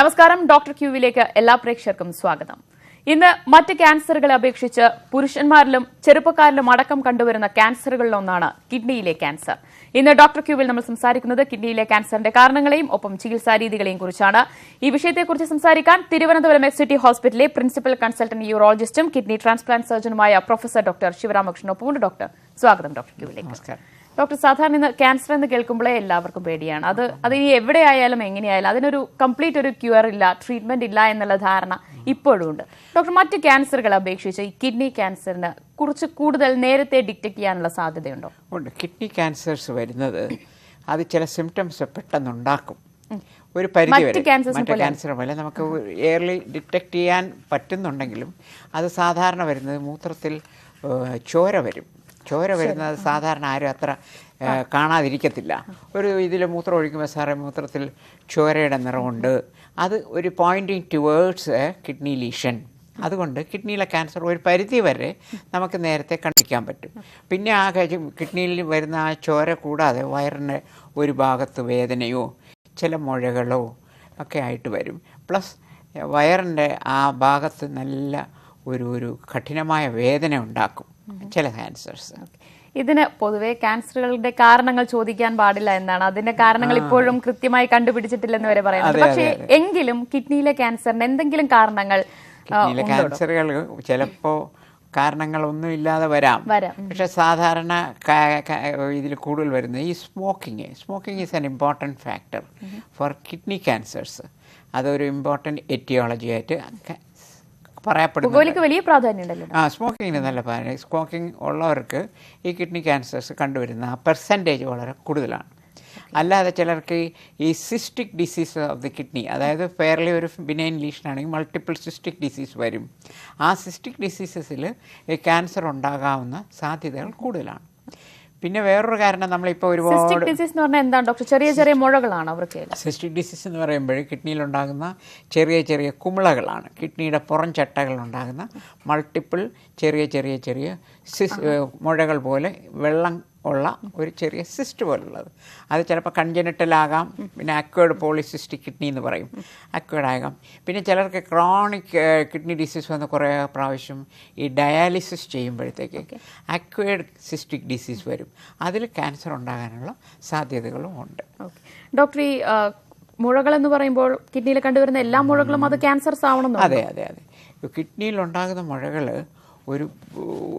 നമസ്കാരം ഡോക്ടർ ക്യൂവിലേക്ക് എല്ലാ പ്രേക്ഷകർക്കും സ്വാഗതം. ഇന്ന് മറ്റ് ക്യാൻസറുകളെ അപേക്ഷിച്ച് പുരുഷന്മാരിലും ചെറുപ്പക്കാരിലും അടക്കം കണ്ടുവരുന്ന ക്യാൻസറുകളിലൊന്നാണ് കിഡ്നിയിലെ ക്യാൻസർ. ഇന്ന് ഡോക്ടർ ക്യൂവിൽ നമ്മൾ സംസാരിക്കുന്നത് കിഡ്നിയിലെ ക്യാൻസറിന്റെ കാരണങ്ങളെയും ഒപ്പം ചികിത്സാ രീതികളെയും കുറിച്ചാണ്. ഈ വിഷയത്തെക്കുറിച്ച് സംസാരിക്കാൻ തിരുവനന്തപുരം എസ് സിറ്റി ഹോസ്പിറ്റലിലെ പ്രിൻസിപ്പൽ കൺസൾട്ടന്റ് യൂറോളജിസ്റ്റും കിഡ്നി ട്രാൻസ്പ്ലാന്റ് സർജനുമായ പ്രൊഫസർ ഡോക്ടർ ശിവരാമകൃഷ്ണൻ ഒപ്പമുണ്ട് ഡോക്ടർ സ്വാഗതം ഡോക്ടർ ക്യൂവിലേക്ക്. നമസ്കാരം. ഡോക്ടർ സാധാരണ ഇന്ന് ക്യാൻസർ എന്ന് കേൾക്കുമ്പോഴേ എല്ലാവർക്കും പേടിയാണ്. അത് അത് ഇനി എവിടെയായാലും എങ്ങനെയായാലും അതിനൊരു കംപ്ലീറ്റ് ഒരു ക്യൂർ ഇല്ല ട്രീറ്റ്മെന്റ് ഇല്ല എന്നുള്ള ധാരണ ഇപ്പോഴും ഉണ്ട്. ഡോക്ടർ മറ്റ് ക്യാൻസറുകളെ അപേക്ഷിച്ച് ഈ കിഡ്നി ക്യാൻസറിന് കുറച്ച് കൂടുതൽ നേരത്തെ ഡിറ്റക്ട് ചെയ്യാനുള്ള സാധ്യതയുണ്ടോ? ഉണ്ട്. കിഡ്നി ക്യാൻസേഴ്സ് വരുന്നത് അത് ചില സിംറ്റംസ് പെട്ടെന്നുണ്ടാക്കും. ഒരു പരിധി വരെ. മറ്റു ക്യാൻസർ പോലെ നമുക്ക് എയർലി ഡിറ്റക്ട് ചെയ്യാൻ പറ്റുന്നുണ്ടെങ്കിലും അത് സാധാരണ വരുന്നത് മൂത്രത്തിൽ ചോര വരും. ചോര വരുന്നത് സാധാരണ ആരും അത്ര കാണാതിരിക്കത്തില്ല. ഒരു ഇതിൽ മൂത്രം ഒഴിക്കുമ്പോൾ സാറേ മൂത്രത്തിൽ ചോരയുടെ നിറമുണ്ട് അത് ഒരു പോയിന്റിങ് ടുവേർഡ്സ് കിഡ്നി ലീഷൻ അതുകൊണ്ട് കിഡ്നിയിലെ ക്യാൻസർ ഒരു പരിധി വരെ നമുക്ക് നേരത്തെ കണ്ടിരിക്കാൻ പറ്റും. പിന്നെ ആ കിഡ്നിയിൽ വരുന്ന ആ ചോര കൂടാതെ വയറിന്റെ ഒരു ഭാഗത്ത് വേദനയോ ചില മുഴകളോ ഒക്കെ ആയിട്ട് വരും. പ്ലസ് വയറിന്റെ ആ ഭാഗത്ത് നല്ല ഒരു ഒരു കഠിനമായ വേദന ഉണ്ടാക്കും. ചില ക്യാൻസേഴ്സ് ഇതിന് പൊതുവെ ക്യാൻസറുകളുടെ കാരണങ്ങൾ ചോദിക്കാൻ പാടില്ല എന്നാണ്. അതിന്റെ കാരണങ്ങൾ ഇപ്പോഴും കൃത്യമായി കണ്ടുപിടിച്ചിട്ടില്ലെന്ന് വരെ പറയുന്നത്. പക്ഷേ എങ്കിലും കിഡ്നിയിലെ ക്യാൻസറിന് എന്തെങ്കിലും കാരണങ്ങൾ കിഡ്നിയിലെ? ക്യാൻസറുകൾ ചിലപ്പോൾ കാരണങ്ങളൊന്നും ഇല്ലാതെ വരാം. പക്ഷെ സാധാരണ ഇതിൽ കൂടുതൽ വരുന്നത് ഈ smoking smoking is an important factor for kidney cancers അതൊരു ഇമ്പോർട്ടന്റ് എറ്റിയോളജി ആയിട്ട് പറയപ്പെടുന്നു പുകവലിക്ക് വലിയ പ്രാധാന്യം ഉണ്ടല്ലോ. ആ സ്മോക്കിങ്ങിന് നല്ല പ്രാധാന്യം. സ്മോക്കിംഗ് ഉള്ളവർക്ക് ഈ കിഡ്നി ക്യാൻസേഴ്സ് കണ്ടുവരുന്ന ആ പെർസെന്റേജ് വളരെ കൂടുതലാണ്. അല്ലാതെ ചിലർക്ക് ഈ cystic disease of the kidney അതായത് ഫെയർലി ഒരു ബിനൈൻ ലീഷൻ ആണെങ്കിൽ മൾട്ടിപ്പിൾ സിസ്റ്റിക് ഡിസീസ് വരും. ആ സിസ്റ്റിക് ഡിസീസസിൽ ഈ ക്യാൻസർ ഉണ്ടാകാവുന്ന സാധ്യതകൾ കൂടുതലാണ്. പിന്നെ വേറൊരു കാരണം നമ്മളിപ്പോൾ ഒരുപാട് ഡിസീസ് എന്ന് പറഞ്ഞാൽ എന്താണ് ഡോക്ടർ ചെറിയ ചെറിയ മുഴകളാണ് അവർക്ക് സിസ്റ്റിക് ഡിസീസ് എന്ന് പറയുമ്പോൾ കിഡ്നിയിലുണ്ടാകുന്ന ചെറിയ ചെറിയ കുമിളകളാണ്. കിഡ്നിയുടെ പുറം ചട്ടകളുണ്ടാകുന്ന മൾട്ടിപ്പിൾ ചെറിയ ചെറിയ ചെറിയ സിസ് മുഴകൾ പോലെ വെള്ളം ഉള്ള ഒരു ചെറിയ സിസ്റ്റ് പോലുള്ളത്. അത് ചിലപ്പോൾ കൺജനിറ്റലാകാം പിന്നെ അക്വേഡ് പോളിസിസ്റ്റിക് കിഡ്നി എന്ന് പറയും. അക്വേഡ് ആകാം. പിന്നെ ചിലർക്ക് ക്രോണിക് കിഡ്നി ഡിസീസ് വന്ന് കുറേ പ്രാവശ്യം ഈ ഡയാലിസിസ് ചെയ്യുമ്പോഴത്തേക്ക് അക്വേഡ് സിസ്റ്റിക് ഡിസീസ് വരും. അതിൽ ക്യാൻസർ ഉണ്ടാകാനുള്ള സാധ്യതകളും ഉണ്ട്. ഓക്കെ ഡോക്ടർ ഈ മുഴകൾ എന്ന് പറയുമ്പോൾ കിഡ്നിയിൽ കണ്ടുവരുന്ന എല്ലാ മുഴകളും അത് ക്യാൻസർസ് ആവണമെന്നോ അതെ അതെ അതെ. കിഡ്നിയിൽ ഉണ്ടാകുന്ന മുഴകൾ ഒരു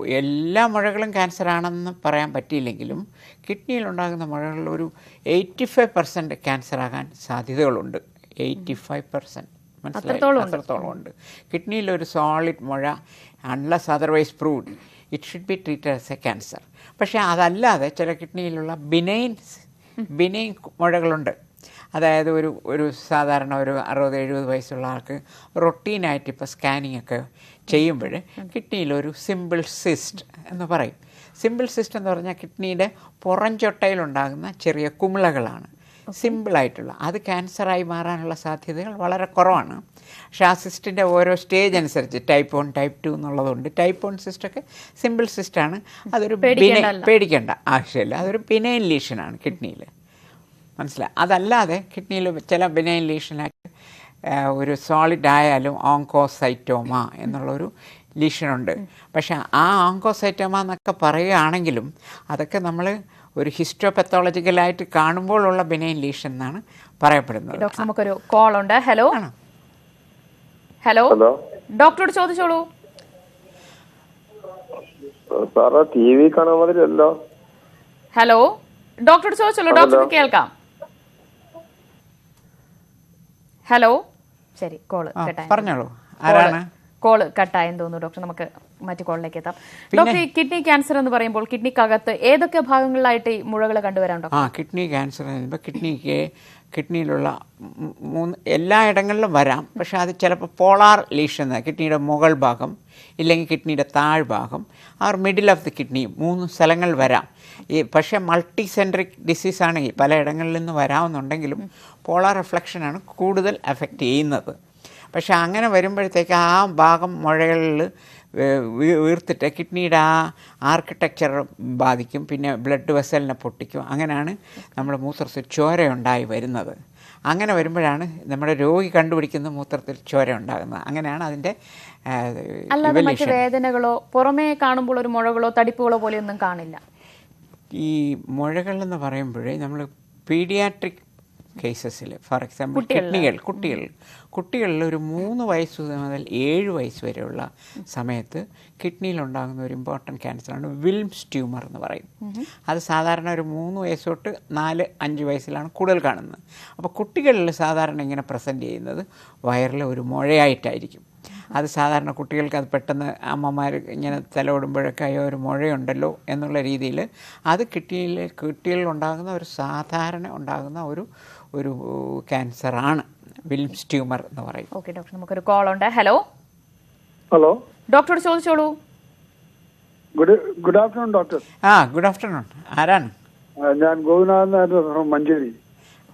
എല്ലാ മുഴകളും ക്യാൻസർ ആണെന്ന് പറയാൻ പറ്റിയില്ലെങ്കിലും കിഡ്നിയിൽ ഉണ്ടാകുന്ന മുഴകളിൽ ഒരു എയ്റ്റി ഫൈവ് പെർസെന്റ് ക്യാൻസർ ആകാൻ സാധ്യതകളുണ്ട്. Eighty five percent. മനസ്സിലായി? അത്രത്തോളം ഉണ്ട്. ഒരു സോളിഡ് മുഴ unless otherwise proved it should be treated as a cancer പക്ഷേ അതല്ലാതെ ചില കിഡ്നിയിലുള്ള ബിനൈൻ ബിനൈൻ മുഴകളുണ്ട്. അതായത് ഒരു ഒരു സാധാരണ ഒരു അറുപത് എഴുപത് വയസ്സുള്ള ആൾക്ക് റൊട്ടീനായിട്ട് ഇപ്പോൾ സ്കാനിങ് ഒക്കെ ചെയ്യുമ്പോൾ കിഡ്നിയിൽ ഒരു സിമ്പിൾ സിസ്റ്റ് എന്ന് പറയും. സിമ്പിൾ സിസ്റ്റ് എന്ന് പറഞ്ഞാൽ കിഡ്നിയുടെ പുറംചൊട്ടയിലുണ്ടാകുന്ന ചെറിയ കുമിളകളാണ്. സിമ്പിളായിട്ടുള്ള അത് ക്യാൻസറായി മാറാനുള്ള സാധ്യതകൾ വളരെ കുറവാണ്. പക്ഷേ ആ സിസ്റ്റിന്റെ ഓരോ സ്റ്റേജ് അനുസരിച്ച് ടൈപ്പ് വൺ ടൈപ്പ് ടു എന്നുള്ളതുകൊണ്ട് ടൈപ്പ് വൺ സിസ്റ്റൊക്കെ സിമ്പിൾ സിസ്റ്റാണ് അതൊരു പേടിക്കേണ്ട ആവശ്യമില്ല. അതൊരു ബിനൈൻ ലീഷനാണ് കിഡ്നിയിൽ മനസ്സിലായി? അതല്ലാതെ കിഡ്നിയിൽ ചില ബിനൈൻ ലീഷനായിട്ട് ഒരു സോളിഡ് ആയാലും ഓങ്കോസൈറ്റോമ എന്നുള്ളൊരു ലീഷനുണ്ട് പക്ഷെ ആ ഓങ്കോസൈറ്റോമ എന്നൊക്കെ പറയുകയാണെങ്കിലും അതൊക്കെ നമ്മൾ ഒരു ഹിസ്റ്റോപെത്തോളജിക്കലായിട്ട് കാണുമ്പോഴുള്ള ബിനൈൻ ലീഷൻ എന്നാണ് പറയപ്പെടുന്നത്. ഡോക്ടർ നമുക്കൊരു കോൾ ഉണ്ട്. ഹലോ? ആണോ? ഹലോ? ഡോക്ടറോട് ചോദിച്ചോളൂ. സാറേ ടി വി കാണാൻ ഹലോ? ഡോക്ടറോട് ചോദിച്ചോളൂ. ഡോക്ടർക്ക് കേൾക്കാം. ഹലോ? ശരി കോൾ പറഞ്ഞോളൂ. ആരാണ്? കോൾ കട്ടായെന്ന് തോന്നുന്നു. ഡോക്ടർ നമുക്ക് മറ്റു കോളിലേക്ക് എത്താം. ഡോക്ടർ ഈ കിഡ്നി ക്യാൻസർ എന്ന് പറയുമ്പോൾ കിഡ്നിക്കകത്ത് ഏതൊക്കെ ഭാഗങ്ങളിലായിട്ട് ഈ മുഴകൾ കണ്ടുവരാൻ ആ കിഡ്നി ക്യാൻസർ എന്ന് കിഡ്നിക്ക് കിഡ്നിയിലുള്ള മൂന്ന് എല്ലാ ഇടങ്ങളിലും വരാം. പക്ഷെ അത് ചിലപ്പോൾ പോളാർ ലീഷൻ കിഡ്നിയുടെ മുകൾ ഭാഗം ഇല്ലെങ്കിൽ കിഡ്നിയുടെ താഴ്ഭാഗം or middle of the kidney മൂന്ന് സ്ഥലങ്ങൾ വരാം. ഈ പക്ഷേ മൾട്ടി സെൻട്രിക് ഡിസീസാണ് ഈ പലയിടങ്ങളിൽ നിന്ന് വരാമെന്നുണ്ടെങ്കിലും പോളാർ റിഫ്ലക്ഷനാണ് കൂടുതൽ എഫക്റ്റ് ചെയ്യുന്നത്. പക്ഷേ അങ്ങനെ വരുമ്പോഴത്തേക്ക് ആ ഭാഗം മുഴകളിൽ ഉയർത്തിട്ട് വീർത്തിട്ട് കിഡ്നിയുടെ ആ ആർക്കിടെക്ചർ ബാധിക്കും പിന്നെ ബ്ലഡ് വെസലിനെ പൊട്ടിക്കും. അങ്ങനെയാണ് നമ്മുടെ മൂത്രത്തിൽ ചോരയുണ്ടായി വരുന്നത്. അങ്ങനെ വരുമ്പോഴാണ് നമ്മുടെ രോഗി കണ്ടുപിടിക്കുന്ന മൂത്രത്തിൽ ചോര ഉണ്ടാകുന്നത് അങ്ങനെയാണ് അതിന്റെ അല്ലാതെ മറ്റ് വേദനകളോ പുറമേ കാണുമ്പോൾ ഒരു മുഴകളോ തടിപ്പുകളോ പോലെയൊന്നും കാണില്ല. ഈ മുഴകൾ എന്ന് പറയുമ്പോഴേ നമ്മൾ പീഡിയാട്രിക് കേസസിൽ ഫോർ എക്സാമ്പിൾ കിഡ്നികൾ കുട്ടികൾ. കുട്ടികളിൽ ഒരു മൂന്ന് വയസ്സ് മുതൽ ഏഴ് വയസ്സ് വരെയുള്ള സമയത്ത് കിഡ്നിയിലുണ്ടാകുന്ന ഒരു ഇമ്പോർട്ടന്റ് ക്യാൻസറാണ് വിൽംസ് ട്യൂമർ എന്ന് പറയും. അത് സാധാരണ ഒരു മൂന്ന് വയസ്സ് തൊട്ട് നാല് അഞ്ച് വയസ്സിലാണ് കൂടുതൽ കാണുന്നത്. അപ്പോൾ കുട്ടികളിൽ സാധാരണ ഇങ്ങനെ പ്രസന്റ് ചെയ്യുന്നത് വയറിൽ ഒരു മുഴയായിട്ടായിരിക്കും. അത് സാധാരണ കുട്ടികൾക്ക് അത് പെട്ടെന്ന് അമ്മമാർ ഇങ്ങനെ തലോടുമ്പോഴൊക്കെ അയ്യോ ഒരു മുഴയുണ്ടല്ലോ എന്നുള്ള രീതിയിൽ അത് കിട്ടിയിൽ കുട്ടികളിൽ ഉണ്ടാകുന്ന ഒരു സാധാരണ ഉണ്ടാകുന്ന ഒരു ഒരു ക്യാൻസറാണ്. വിൽംസ് ട്യൂമർ എന്ന് പറയും ഓക്കെ ഡോക്ടർ നമുക്കൊരു കോൾ ഉണ്ട്. ഹലോ? ഹലോ? ഡോക്ടറോട് ചോദിച്ചോളൂ. Good good afternoon doctor. ആ ഗുഡ് ആഫ്റ്റർനൂൺ. ആരാണ്? ഞാൻ ഗോവിനാഥൻ മഞ്ചേരി.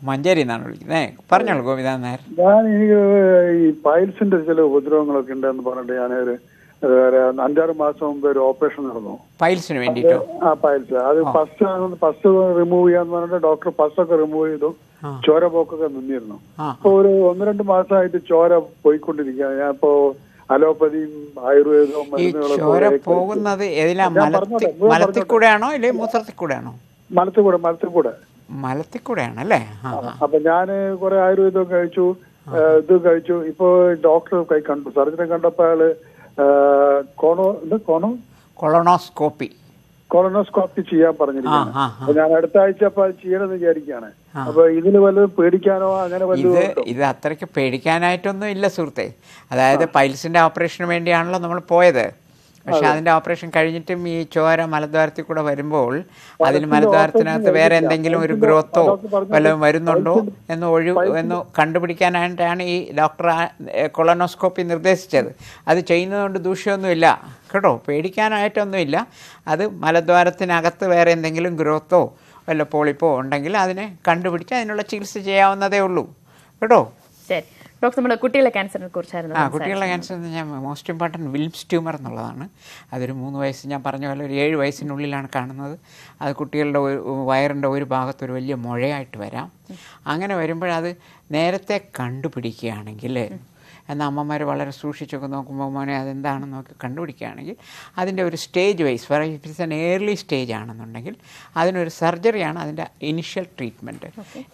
മഞ്ചേരി എന്നാണ് വിളിക്കുന്നത് പറഞ്ഞോളൂ ഗോപിനാഥ് നായർ. ഞാൻ എനിക്ക് ഈ പൈൽസിന്റെ ചില ഉപദ്രവങ്ങളൊക്കെ ഉണ്ടെന്ന് പറഞ്ഞിട്ട് ഞാൻ ഒരു ഒരു അഞ്ചാറ് മാസം മുമ്പ് ഒരു ഓപ്പറേഷൻ നടന്നു. പൈൽസിന് വേണ്ടിട്ട്? ആ പൈൽസ് അത് ഫസ്റ്റ് ഫസ്റ്റ് റിമൂവ് ചെയ്യാന്ന് പറഞ്ഞിട്ട് ഡോക്ടർ ഫസ്റ്റ് ഒക്കെ റിമൂവ് ചെയ്തു. ചോര പോക്കൊക്കെ നിന്നിരുന്നു. അപ്പൊ ഒരു ഒന്ന് രണ്ട് മാസമായിട്ട് ചോര പോയിക്കൊണ്ടിരിക്കുകയാണ്. ഞാൻ ഇപ്പോ അലോപ്പതിയും ആയുർവേദവും ചോര പോകുന്നത് കൂടെയാണോ ഇല്ലെങ്കിൽ മൂത്രത്തിൽ കൂടെയാണോ മലത്തിൽ കൂടെ മലത്തിൽ കൂടെ മലത്തിൽ കൂടെയാണ് അല്ലേ? അപ്പൊ ഞാൻ കുറെ ആയുർവേദം കഴിച്ചു ഇത് കഴിച്ചു. ഇപ്പൊ ഡോക്ടർ കൈ കണ്ടു. സർജനെ കണ്ടപ്പോ അയാൾ കോണോ ഇത് കോണോ? കൊളോണോസ്കോപ്പി. കൊളോണോസ്കോപ്പി ചെയ്യാൻ പറഞ്ഞിരിക്കുകയാണ്. അപ്പൊ ഞാൻ അടുത്ത ആഴ്ച അപ്പൊ ചെയ്യണമെന്ന് വിചാരിക്കുകയാണ്. അപ്പൊ ഇതിന് വല്ലതും പേടിക്കാനോ അങ്ങനെ വല്ലതും? ഇത് അത്രയ്ക്ക് പേടിക്കാനായിട്ടൊന്നും ഇല്ല സുഹൃത്തെ. അതായത് പൈൽസിന്റെ ഓപ്പറേഷന് വേണ്ടിയാണല്ലോ നമ്മൾ പോയത്. പക്ഷെ അതിന്റെ ഓപ്പറേഷൻ കഴിഞ്ഞിട്ടും ഈ ചോര മലദ്വാരത്തിൽ കൂടെ വരുമ്പോൾ അതിന് മലദ്വാരത്തിനകത്ത് വേറെ എന്തെങ്കിലും ഒരു ഗ്രോത്തോ വല്ലതും വരുന്നുണ്ടോ എന്ന് ഒഴി എന്ന് കണ്ടുപിടിക്കാനായിട്ടാണ് ഈ ഡോക്ടർ കൊളനോസ്കോപ്പി നിർദ്ദേശിച്ചത്. അത് ചെയ്യുന്നതുകൊണ്ട് ദൂഷ്യമൊന്നുമില്ല. കേട്ടോ? പേടിക്കാനായിട്ടൊന്നുമില്ല. അത് മലദ്വാരത്തിനകത്ത് വേറെ എന്തെങ്കിലും ഗ്രോത്തോ വല്ല പോളിപ്പോ ഉണ്ടെങ്കിൽ അതിനെ കണ്ടുപിടിച്ച് അതിനുള്ള ചികിത്സ ചെയ്യാവുന്നതേ ഉള്ളൂ. കേട്ടോ? ശരി. ഡോക്ടർ നമ്മൾ കുട്ടികളെ ക്യാൻസറിനെ കുറിച്ചായിരുന്നു ആ കുട്ടികളുടെ ക്യാൻസർ എന്ന് ഞാൻ മോസ്റ്റ് ഇമ്പോർട്ടന്റ് വിൽംസ് ട്യൂമർ എന്നുള്ളതാണ്. അതൊരു മൂന്ന് വയസ്സ് ഞാൻ പറഞ്ഞ പോലെ ഒരു ഏഴ് വയസ്സിനുള്ളിലാണ് കാണുന്നത്. അത് കുട്ടികളുടെ ഒരു വയറിന്റെ ഒരു ഭാഗത്ത് ഒരു വലിയ മുഴയായിട്ട് വരാം. അങ്ങനെ വരുമ്പോഴത് നേരത്തെ കണ്ടുപിടിക്കുകയാണെങ്കിൽ എന്നാൽ അമ്മമാർ വളരെ സൂക്ഷിച്ചൊക്കെ നോക്കുമ്പോൾ മോനെ അതെന്താണെന്ന് നോക്കി കണ്ടുപിടിക്കുകയാണെങ്കിൽ അതിന്റെ ഒരു stage wise for it's an early stage ആണെന്നുണ്ടെങ്കിൽ അതിനൊരു സർജറിയാണ് അതിന്റെ ഇനിഷ്യൽ ട്രീറ്റ്മെന്റ്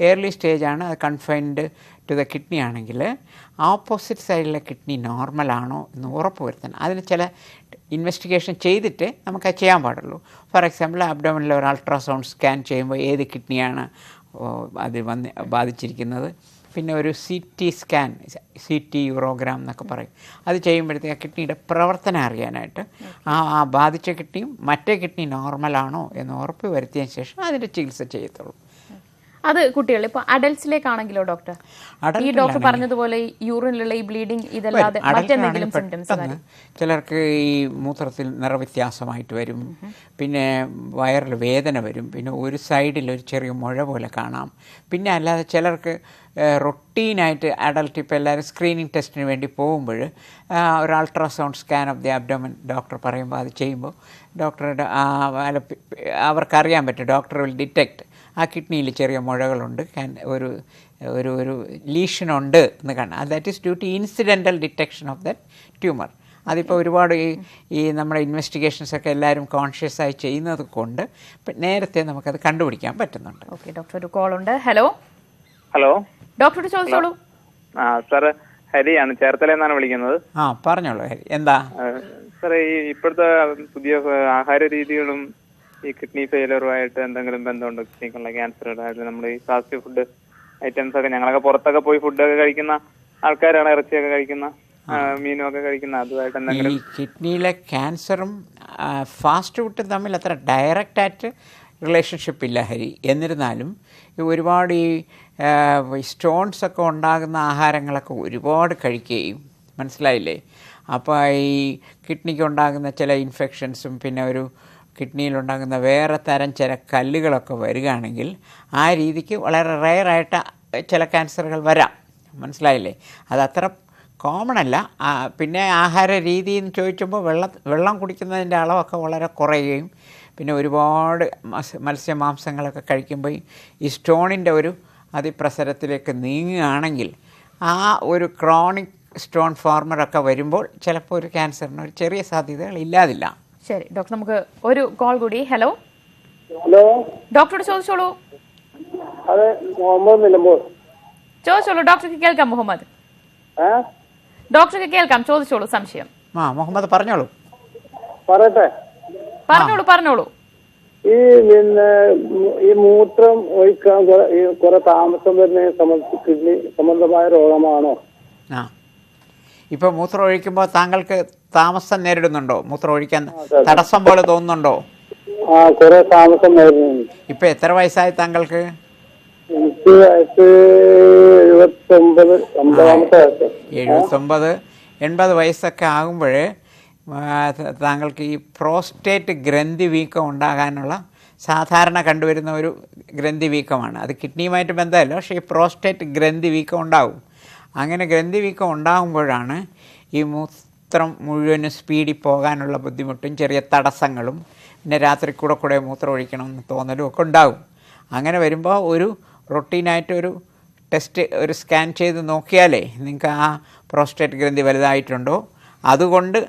ഏർലി സ്റ്റേജാണ് അത് കൺഫൈൻഡ് ടു ദ കിഡ്നി ആണെങ്കിൽ ഓപ്പോസിറ്റ് സൈഡിലെ കിഡ്നി നോർമലാണോ എന്ന് ഉറപ്പ് വരുത്തണം. അതിന് ചില ഇൻവെസ്റ്റിഗേഷൻ ചെയ്തിട്ട് നമുക്ക് അത് ചെയ്യാൻ പാടുള്ളൂ. ഫോർ എക്സാമ്പിൾ അബ്ഡോമിനിൽ ഒരു അൾട്രാസൗണ്ട് സ്കാൻ ചെയ്യുമ്പോൾ ഏത് കിഡ്നിയാണ് അത് വന്ന് ബാധിച്ചിരിക്കുന്നത്? പിന്നെ ഒരു C T scan C T urogram എന്നൊക്കെ പറയും. അത് ചെയ്യുമ്പോഴത്തേക്ക് ആ കിഡ്നിയുടെ പ്രവർത്തനം അറിയാനായിട്ട് ആ ആ ബാധിച്ച കിഡ്നിയും മറ്റേ കിഡ്നി നോർമലാണോ എന്ന് ഉറപ്പ് വരുത്തിയതിന് ശേഷം അതിന്റെ ചികിത്സ ചെയ്യത്തുള്ളൂ. അത് കുട്ടികൾ ഇപ്പൊ അഡൽസിലേക്കാണെങ്കിലോ ഡോക്ടർ ഈ ഡോക്ടർ പറഞ്ഞതുപോലെ യൂറിനുള്ള യൂറിനിലുള്ള ഈ ബ്ലീഡിംഗ് ഇതല്ലാതെ. മറ്റെന്തെങ്കിലും സിംറ്റംസ് ചിലർക്ക് ഈ മൂത്രത്തിൽ നിറവ്യത്യാസമായിട്ട് വരും. പിന്നെ വയറിൽ വേദന വരും. പിന്നെ ഒരു സൈഡിൽ ഒരു ചെറിയ മുഴ പോലെ കാണാം. പിന്നെ അല്ലാതെ ചിലർക്ക് റൊട്ടീനായിട്ട് അഡൽട്ട് ഇപ്പോൾ എല്ലാവരും സ്ക്രീനിങ് ടെസ്റ്റിന് വേണ്ടി പോകുമ്പോൾ ഒരു ultrasound scan of the abdomen doctor പറയുമ്പോൾ അത് ചെയ്യുമ്പോൾ ഡോക്ടറുടെ അവർക്കറിയാൻ പറ്റും. ഡോക്ടർ വിൽ ഡിറ്റക്ട് ആ കിഡ്നിയിൽ ചെറിയ മുഴകളുണ്ട്. ക്യാൻ ഒരു ഒരു ഒരു ലീഷനുണ്ട് എന്ന് കാണാം. That is due to incidental detection of that tumour അതിപ്പോൾ ഒരുപാട് ഈ ഈ നമ്മുടെ ഇൻവെസ്റ്റിഗേഷൻസൊക്കെ എല്ലാവരും കോൺഷ്യസ് ആയി ചെയ്യുന്നത് കൊണ്ട് നേരത്തെ നമുക്കത് കണ്ടുപിടിക്കാൻ പറ്റുന്നുണ്ട്. ഓക്കെ ഡോക്ടർ ഒരു കോൾ ഉണ്ട്. ഹലോ ഹലോ ഡോക്ടർ ചോദിച്ചോളൂ. ആ സാർ ഹരിയാണ് ചേർത്തല എന്നാണ് വിളിക്കുന്നത്. ആ പറഞ്ഞോളൂ ഹരി. എന്താ? സാറേ ഈ ഇപ്പോഴത്തെ പുതിയ ആഹാര രീതികളും ഈ കിഡ്നി ഫെയിലറുമായിട്ട് എന്തെങ്കിലും ബന്ധമുണ്ടോ? കിഡ്നിക്കുള്ള അതായത് നമ്മൾ ഈ ഫാസ്റ്റ് ഫുഡ് ഐറ്റംസ് ഒക്കെ ഞങ്ങളൊക്കെ പുറത്തൊക്കെ പോയി ഫുഡൊക്കെ കഴിക്കുന്ന ആൾക്കാരാണ് ഇറച്ചിയൊക്കെ കഴിക്കുന്ന ആ, മീനും ഒക്കെ കഴിക്കുന്ന അതുമായിട്ട് എന്തെങ്കിലും കിഡ്നിയിലെ ക്യാൻസറും ഫാസ്റ്റ് ഫുഡും തമ്മിൽ അത്ര ഡയറക്റ്റ് ആയിട്ട് റിലേഷൻഷിപ്പ് ഇല്ല ഹരി. എന്നിരുന്നാലും ഒരുപാട് ഈ സ്റ്റോൺസ് ഒക്കെ ഉണ്ടാകുന്ന ആഹാരങ്ങളൊക്കെ ഒരുപാട് കഴിക്കുകയും മനസ്സിലായില്ലേ? അപ്പോൾ ഈ കിഡ്നിക്ക് ഉണ്ടാകുന്ന ചില ഇൻഫെക്ഷൻസും പിന്നെ ഒരു കിഡ്നിയിലുണ്ടാകുന്ന വേറെ തരം ചില കല്ലുകളൊക്കെ വരികയാണെങ്കിൽ ആ രീതിക്ക് വളരെ റെയറായിട്ട് ചില ക്യാൻസറുകൾ വരാം. മനസ്സിലായില്ലേ? അതത്ര കോമൺ അല്ല. പിന്നെ ആഹാര രീതി എന്ന് ചോദിക്കുമ്പോൾ വെള്ളം വെള്ളം കുടിക്കുന്നതിന്റെ അളവൊക്കെ വളരെ കുറയുകയും പിന്നെ ഒരുപാട് മത്സ്യ മാംസങ്ങളൊക്കെ കഴിക്കുമ്പോൾ ഈ സ്റ്റോണിന്റെ ഒരു അതിപ്രസരത്തിലേക്ക് നീങ്ങുകയാണെങ്കിൽ ആ ഒരു ക്രോണിക് സ്റ്റോൺ ഫോർമറൊക്കെ വരുമ്പോൾ ചിലപ്പോൾ ഒരു ക്യാൻസറിന് ഒരു ചെറിയ സാധ്യതകൾ ഇല്ലാതില്ല ശരി ഡോക്ടർ നമുക്ക് ഒരു കോൾ കൂടി. ഹലോ? ഹലോ? ഡോക്ടറോട് ചോദിച്ചോളൂ. അതെ മുഹമ്മദ് നിലമ്പൂർ ചോദിച്ചോളൂ ഡോക്ടർക്ക് കേൾക്കാം മുഹമ്മദ്. ഡോക്ടർക്ക് കേൾക്കാം ചോദിച്ചോളൂ സംശയം. ആ മുഹമ്മദ് പറഞ്ഞോളൂ. പറയട്ടെ. പറഞ്ഞോളൂ പറഞ്ഞോളൂ. ഈ പിന്നെ ഈ മൂത്രം ഒഴിക്കാൻ കുറെ താമസം വരുന്ന സംബന്ധിച്ച് കിഡ്നി സംബന്ധമായ രോഗമാണോ? ആ. ഇപ്പൊ മൂത്രം ഒഴിക്കുമ്പോൾ താങ്കൾക്ക് താമസം നേരിടുന്നുണ്ടോ? മൂത്രം ഒഴിക്കാൻ തടസ്സം പോലെ തോന്നുന്നുണ്ടോ? താമസം ഇപ്പൊ എത്ര വയസ്സായി താങ്കൾക്ക്? എനിക്ക് വയസ്സ് എഴുപത്തി ഒമ്പത് ഒമ്പതാമത്തെ വയസ്സ്. എഴുപത്തൊമ്പത്. എൺപത് വയസ്സൊക്കെ ആകുമ്പോഴേ താങ്കൾക്ക് ഈ പ്രോസ്റ്റേറ്റ് ഗ്രന്ഥി വീക്കം ഉണ്ടാകാനുള്ള സാധാരണ കണ്ടുവരുന്ന ഒരു ഗ്രന്ഥി വീക്കമാണ്. അത് കിഡ്നിയുമായിട്ട് ബന്ധമല്ല പക്ഷേ ഈ പ്രോസ്റ്റേറ്റ് ഗ്രന്ഥി വീക്കം ഉണ്ടാവും അങ്ങനെ ഗ്രന്ഥി വീക്കം ഉണ്ടാകുമ്പോഴാണ് ഈ മൂത്രം മുഴുവനും സ്പീഡിൽ പോകാനുള്ള ബുദ്ധിമുട്ടും ചെറിയ തടസ്സങ്ങളും പിന്നെ രാത്രി കൂടെ കൂടെ മൂത്രം ഒഴിക്കണമെന്ന് തോന്നലും ഒക്കെ ഉണ്ടാകും. അങ്ങനെ വരുമ്പോൾ ഒരു റൊട്ടീനായിട്ട് ഒരു ടെസ്റ്റ് ഒരു സ്കാൻ ചെയ്ത് നോക്കിയാലേ നിങ്ങൾക്ക് ആ പ്രോസ്റ്റേറ്റ് ഗ്രന്ഥി വലുതായിട്ടുണ്ടോ? അതുകൊണ്ട്